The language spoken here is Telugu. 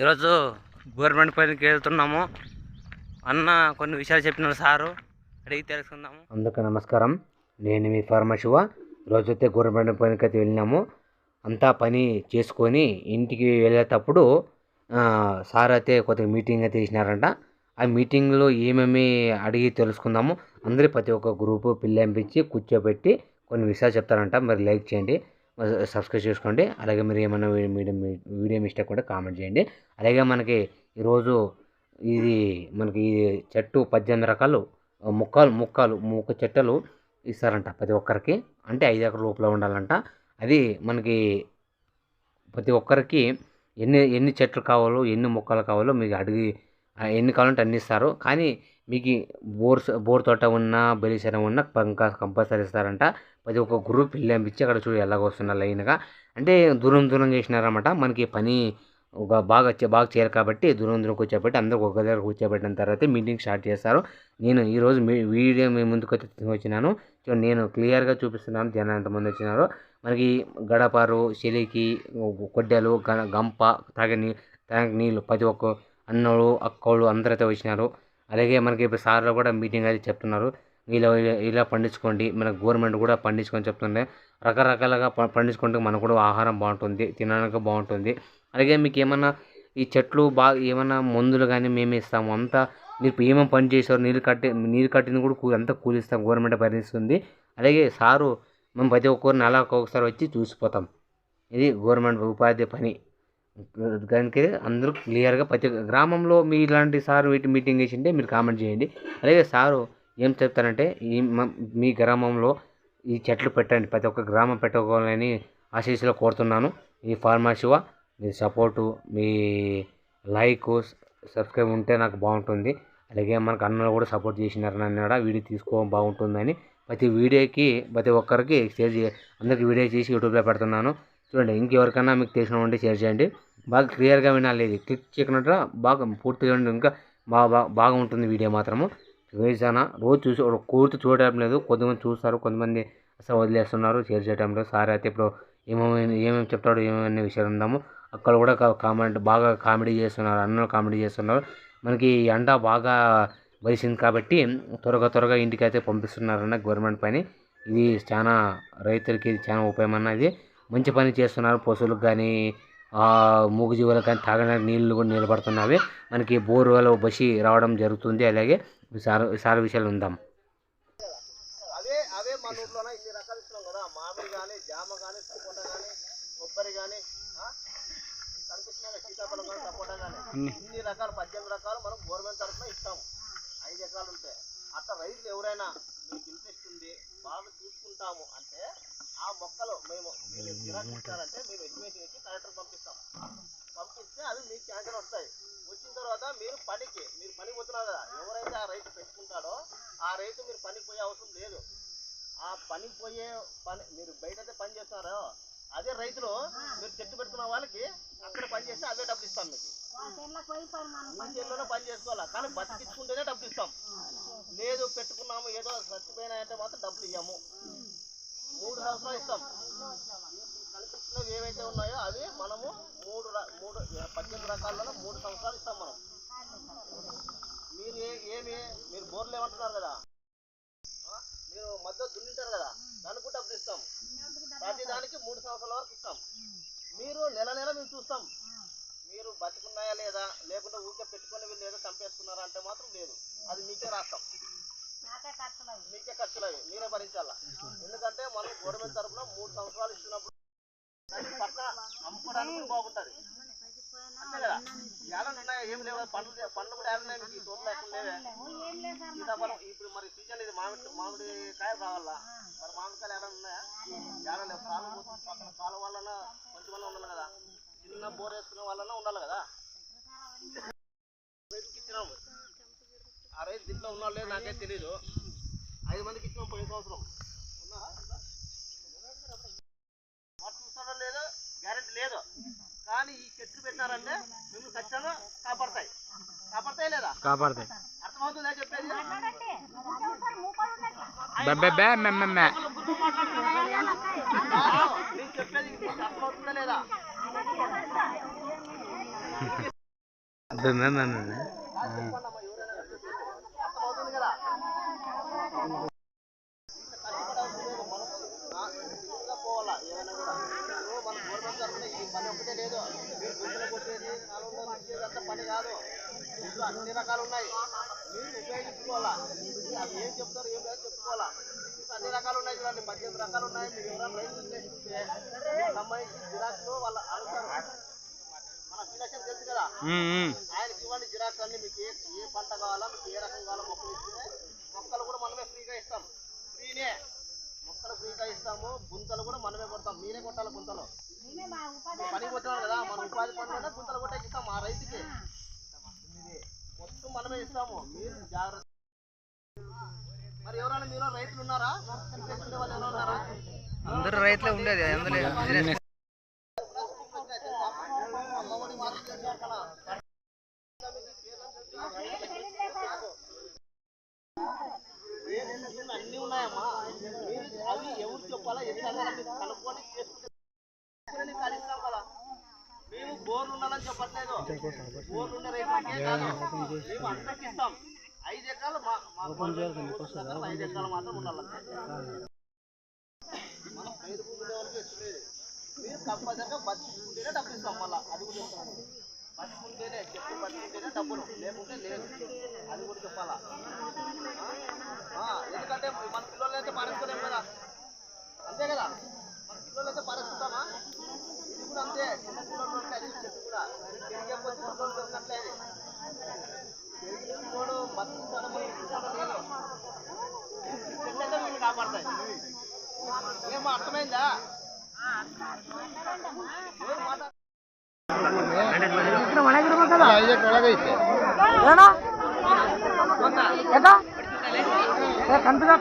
ఈరోజు గవర్నమెంట్ పైనకి వెళ్తున్నాము. అన్న కొన్ని విషయాలు చెప్పినారు సారు. అడిగి తెలుసుకుందాము. అందరికీ నమస్కారం. నేను మీ ఫార్మా శివ. ఈరోజు అయితే గవర్నమెంట్ పనికి అయితే వెళ్ళినాము. అంతా పని చేసుకొని ఇంటికి వెళ్ళేటప్పుడు సార్ అయితే కొద్దిగా మీటింగ్ అయితే ఇచ్చినారంట. ఆ మీటింగ్లో ఏమేమి అడిగి తెలుసుకుందాము. అందరూ ప్రతి ఒక్క గ్రూపు పిల్లంపించి కూర్చోబెట్టి కొన్ని విషయాలు చెప్తారంట. మరి లైక్ చేయండి. సబ్స్క్రైబ్ చేసుకోండి. అలాగే మీరు ఏమైనా మీడియం వీడియో మిస్టేక్ కూడా కామెంట్ చేయండి. అలాగే మనకి ఈరోజు ఇది మనకి ఈ చెట్టు పద్దెనిమిది రకాలు ముక్కలు ముక్కలు ముక్క చెట్టలు ఇస్తారంట ప్రతి ఒక్కరికి. అంటే ఐదు ఎకరాల లోపల ఉండాలంట. అది మనకి ప్రతి ఒక్కరికి ఎన్ని ఎన్ని చెట్లు కావాలో ఎన్ని మొక్కలు కావాలో మీకు అడిగి ఎన్ని కావాలంటే అన్ని ఇస్తారు. కానీ మీకు బోర్ బోర్ తోట ఉన్నా బెలిసరం ఉన్నా పంకా కంపల్సరీ ఇస్తారంట. ప్రతి ఒక్క గ్రూప్ పిల్లంపించి అక్కడ చూడు ఎలాగొస్తున్నారు లైన్గా. అంటే దూరం దూరం చేసినారన్నమాట. మనకి పని ఒక బాగా వచ్చే బాగా చేయరు కాబట్టి దూరం దూరం కూర్చోబెట్టి అందరూ ఒక దగ్గర కూర్చోబెట్టిన తర్వాత మీటింగ్ స్టార్ట్ చేస్తారు. నేను ఈరోజు మీ వీడియో మీ ముందుకు తీసుకొని వచ్చినాను. సో నేను క్లియర్గా చూపిస్తున్నాను జనం ఎంతమంది వచ్చినారో. మనకి గడపారు చెలికి కొడ్డెలు గ గంప తాగే నీ తాగే నీళ్ళు ప్రతి ఒక్క అన్నోళ్ళు అక్కోళ్ళు అందరైతే వచ్చినారు. అలాగే మనకి ఇప్పుడు సార్లు కూడా మీటింగ్ అయితే చెప్తున్నారు. ఇలా ఇలా పండించుకోండి మన గవర్నమెంట్ కూడా పండించుకొని చెప్తుంది. రకరకాలుగా ప- పండించుకుంటే మనకు కూడా ఆహారం బాగుంటుంది తినడానికి బాగుంటుంది. అలాగే మీకు ఏమన్నా ఈ చెట్లు బాగా ఏమన్నా మందులు కానీ మేమే ఇస్తాము. అంతా మీరు ఏమేమి పని చేశారు? నీళ్ళు కట్టి నీళ్ళు కట్టింది కూడా అంతా కూలిస్తాం గవర్నమెంట్ భరిస్తుంది అలాగే సారు మేము ప్రతి ఒక్కరు నెలకు ఒక్కొక్కసారి వచ్చి చూసిపోతాం. ఇది గవర్నమెంట్ ఉపాధి పని. దానికి అందరూ క్లియర్గా ప్రతి గ్రామంలో మీ ఇలాంటి సార్ వీటి మీటింగ్ వేసింటే మీరు కామెంట్ చేయండి. అలాగే సారు ఏం చెప్తారంటే ఈ మీ గ్రామంలో ఈ చెట్లు పెట్టండి. ప్రతి ఒక్క గ్రామం పెట్టుకోవాలని ఆశీస్సులో కోరుతున్నాను. ఈ ఫార్మాశివ మీ సపోర్టు మీ లైక్ సబ్స్క్రైబ్ ఉంటే నాకు బాగుంటుంది. అలాగే మనకు అన్నలు కూడా సపోర్ట్ చేసినారు నన్ను వీడియో తీసుకో బాగుంటుందని ప్రతి వీడియోకి ప్రతి ఒక్కరికి షేర్ చే అందరికి వీడియో చేసి యూట్యూబ్లో పెడుతున్నాను. చూడండి ఇంకెవరికైనా మీకు తెలిసిన ఉంటే షేర్ చేయండి. బాగా క్లియర్గా వినాలి. ఇది క్లిక్ చేయకుండా బాగా పూర్తిగా వినండి. ఇంకా బాగా బాగా ఉంటుంది వీడియో మాత్రము. వేసానా రోజు చూసి ఒక చూడటం లేదు. కొంతమంది చూస్తారు కొంతమంది అసలు వదిలేస్తున్నారు. షేర్ చేయడం లేదు. సార్ అయితే ఇప్పుడు ఏమేమి ఏమేమి చెప్తాడు ఏమేమి విషయాలు ఉందాము అక్కడ కూడా కామెంట్ బాగా కామెడీ చేస్తున్నారు. అన్నలు కామెడీ చేస్తున్నారు. మనకి ఎండ బాగా వరిసింది కాబట్టి త్వరగా త్వరగా ఇంటికి అయితే పంపిస్తున్నారన్న గవర్నమెంట్ పని. ఇది చాలా రైతులకి ఇది చాలా ఉపయోగం అన్నది మంచి పని చేస్తున్నారు. పశువులకు కానీ మూగజీవులకు కానీ తాగడానికి నీళ్ళు కూడా నిలబడుతున్నవి. మనకి బోర్వెల్ బసి రావడం జరుగుతుంది. అలాగే సార్ సార్ విషయాలు ఉందాం. అవే అవే మన ఊర్లోనే ఇన్ని రకాలు ఇస్తున్నాం కదా. మామిడి కానీ జామ కానీ సపోటా కానీ కొబ్బరి కానీ కనిపిస్తున్నాయి సీతాఫలం కానీ సపోటా కానీ ఇన్ని రకాలు పద్దెనిమిది రకాలు మనం గవర్నమెంట్ తరఫున ఇస్తాము ఐదు ఎకరాలు ఉంటాయి అట్లా రైతులు ఎవరైనా మీకు ఇంట్రెస్ట్ ఉంది బాగా చూసుకుంటాము అంటే ఆ మొక్కలు మేము మీరు గిరాకీ ఇస్తారంటే మేము ఎస్టిమేషన్ ఇచ్చి కలెక్టర్ పంపిస్తాం పంపిస్తే అవి మీకు క్యాన్సర్ వస్తాయి. వచ్చిన తర్వాత మీరు పనికి మీరు పని పోతున్నారు కదా ఎవరైతే ఆ రైతు పెట్టుకుంటాడో ఆ రైతు మీరు పనికి పోయే అవసరం లేదు. ఆ పనికి పోయే పని మీరు బయట అయితే పని చేస్తున్నారో అదే రైతులు మీరు చెట్టు పెట్టుకున్న వాళ్ళకి అక్కడ పని చేస్తే అవే డబ్బులు ఇస్తాం మీకు. మీ చేతిలోనే పని చేసుకోవాలా? కానీ బతికించుకుంటేనే డబ్బులు ఇస్తాం. లేదు పెట్టుకున్నాము ఏదో చచ్చిపోయినాయంటే మాత్రం డబ్బులు ఇవ్వము మూడు సంవత్సరాలు ఇస్తాం. ఈ ఏవైతే ఉన్నాయో అవి మనము మూడు మూడు పద్దెనిమిది రకాలలో మూడు సంవత్సరాలు ఇస్తాం మనం. మీరు ఏమి మీరు బోర్లు ఏమంటున్నారు కదా? మీరు మధ్య దున్నింటారు కదా? దానికి కూడా డబ్బులు ఇస్తాం. ప్రతి దానికి మూడు సంవత్సరాల వరకు ఇస్తాం. మీరు నెల నెల మేము చూస్తాం. మీరు బతికున్నాయా లేదా? లేకుంటే ఊరికే పెట్టుకునేవి లేదా చంపేసుకున్నారా అంటే మాత్రం లేదు. అది మీకే రాస్తాం. మీకే ఖర్చులు అవి మీరే భరించాలా? ఎందుకంటే మనం గవర్నమెంట్ తరఫున మూడు సంవత్సరాలు ఇస్తున్నప్పుడు దానికి పక్క అమ్ముకోవడానికి బాగుంటుంది. అంతే కదా? ఏడాది ఉన్నాయా ఏం లేవు. పండ్లు పండ్లు కూడా ఏడాది మీకు ఈ ఎక్కడ సీతాఫలం ఇప్పుడు మరి సీజన్ ఇది. మామిడి మామిడి కాయలు రావాలా? మరి మామిడికాయలు ఏడాది ఉన్నాయా? ఏడాది లేవు. కాలం పక్కన కాలం వలన మంచి వల్ల ఉండాలి కదా? చిన్న బోర్ వేసుకునే వాళ్ళన ఉండాలి కదా రైతుకి ఇచ్చినాము ఆ రైతు దీంట్లో ఉన్నాడు లేదు నాకైతే తెలియదు ఐదు మందికి ఇచ్చినాం పోయిన సంవత్సరం. చూస్తాడో లేదో గ్యారెంటీ లేదు. కానీ ఈ చెట్లు పెట్టినారంటే మిమ్మల్ని ఖచ్చితంగా కాపాడతాయి. కాపాడతాయి లేదా? కాపాడతాయి. అర్థమవుతుందా చెప్పేది? నేను చెప్పేది అర్థమవుతుందా లేదా మే మే మే మే. అర్థమవుతుంది కదా కష్టపడాల్సిందే మనం పోవాలా ఏమైనా కూడా ఇప్పుడు మన గవర్నమెంట్ తరఫున ఈ పని ఒకటే లేదు. గుంతలు కొట్టేది కాలంలో నడిచేదంతా పని కాదు. ఇంట్లో అన్ని రకాలు ఉన్నాయి. మీరు ఉపయోగించుకోవాలా? అవి ఏం చెప్తారు ఏం లేదు చెప్పుకోవాలా? అన్ని రకాలు ఉన్నాయి చూడండి. పద్దెనిమిది రకాలు ఉన్నాయి. మీరు ఎవరైనా రైతు ఉద్దేశిస్తే సంబంధించి జిరాక్స్ వాళ్ళ అడుగుతారు. మన ఫినాన్షియల్ తెలుసు కదా. ఆయనకి ఇవ్వండి జిరాక్స్ అన్ని. మీకు ఏ ఏ పంట కావాలా మీకు ఏ రకం కావాలో మొక్కలు ఇస్తే మొక్కలు కూడా మనమే ఫ్రీగా ఇస్తాం. ఫ్రీనే. మొక్కలు ఫ్రీగా ఇస్తాము. గుంతలు కూడా మనమే కొడతాం. మీరే కొట్టాలి గుంతలు? పని కొట్టాలి కదా మన ఉపాధి పనులు గుంతలు కొట్టేకి ఇస్తాం ఆ రైతుకి. మొత్తం మనమే ఇస్తాము. మీరు జాగ్రత్త. మరి ఎవరైనా మీలో రైతులు ఉన్నారా? ఎవరైనా అందరూ రైతులే ఉండేది అందులో అమ్మఒడి మాత్రం చేశారు కదా. ఏం అన్నీ ఉన్నాయమ్మా మీరు అవి ఎవరు చెప్పాలా ఎన్ని అడగాలా మీరు కనుక్కొని చేసుకుంటే నీకు అది ఇస్తాం కదా ఉండాలని చెప్పట్లేదు. బోర్లు ఉండే రైతులకే కాదు. మేము అందరికి ఇస్తాం ఐదు ఎకరాలు మా ఐదు ఎకరాలు మాత్రం ఉండాలి. మనం రైతు భూములు ఎవరికి ఇస్తలేదు మీరు కంపల్సరిగా బతికుంటేనే డబ్బులు ఇస్తాం మళ్ళీ. అది కూడా చెప్తాను బతికుంటేనే చెప్పి బతికుంటేనే డబ్బులు. లేకుంటే లేదు. అది కూడా చెప్పాలా? ఎందుకంటే మన పిల్లలు అయితే పారేసుకోలేము కదా. అంతే కదా? మన పిల్లలు అయితే పారేసుకుంటామా ఇది కూడా అంతే చిన్న పిల్లలు ఉంటే అది చెట్టు కూడా పెరిగే కొద్ది పిల్లలు పెరిగినట్లే అది పెరిగిన పిల్లోడు బతుకుతాడో బతుకుతాడో లేదు చెట్టు అయితే వీళ్ళు కాపాడతాయి అమ్మా అర్థమైందా కంతగా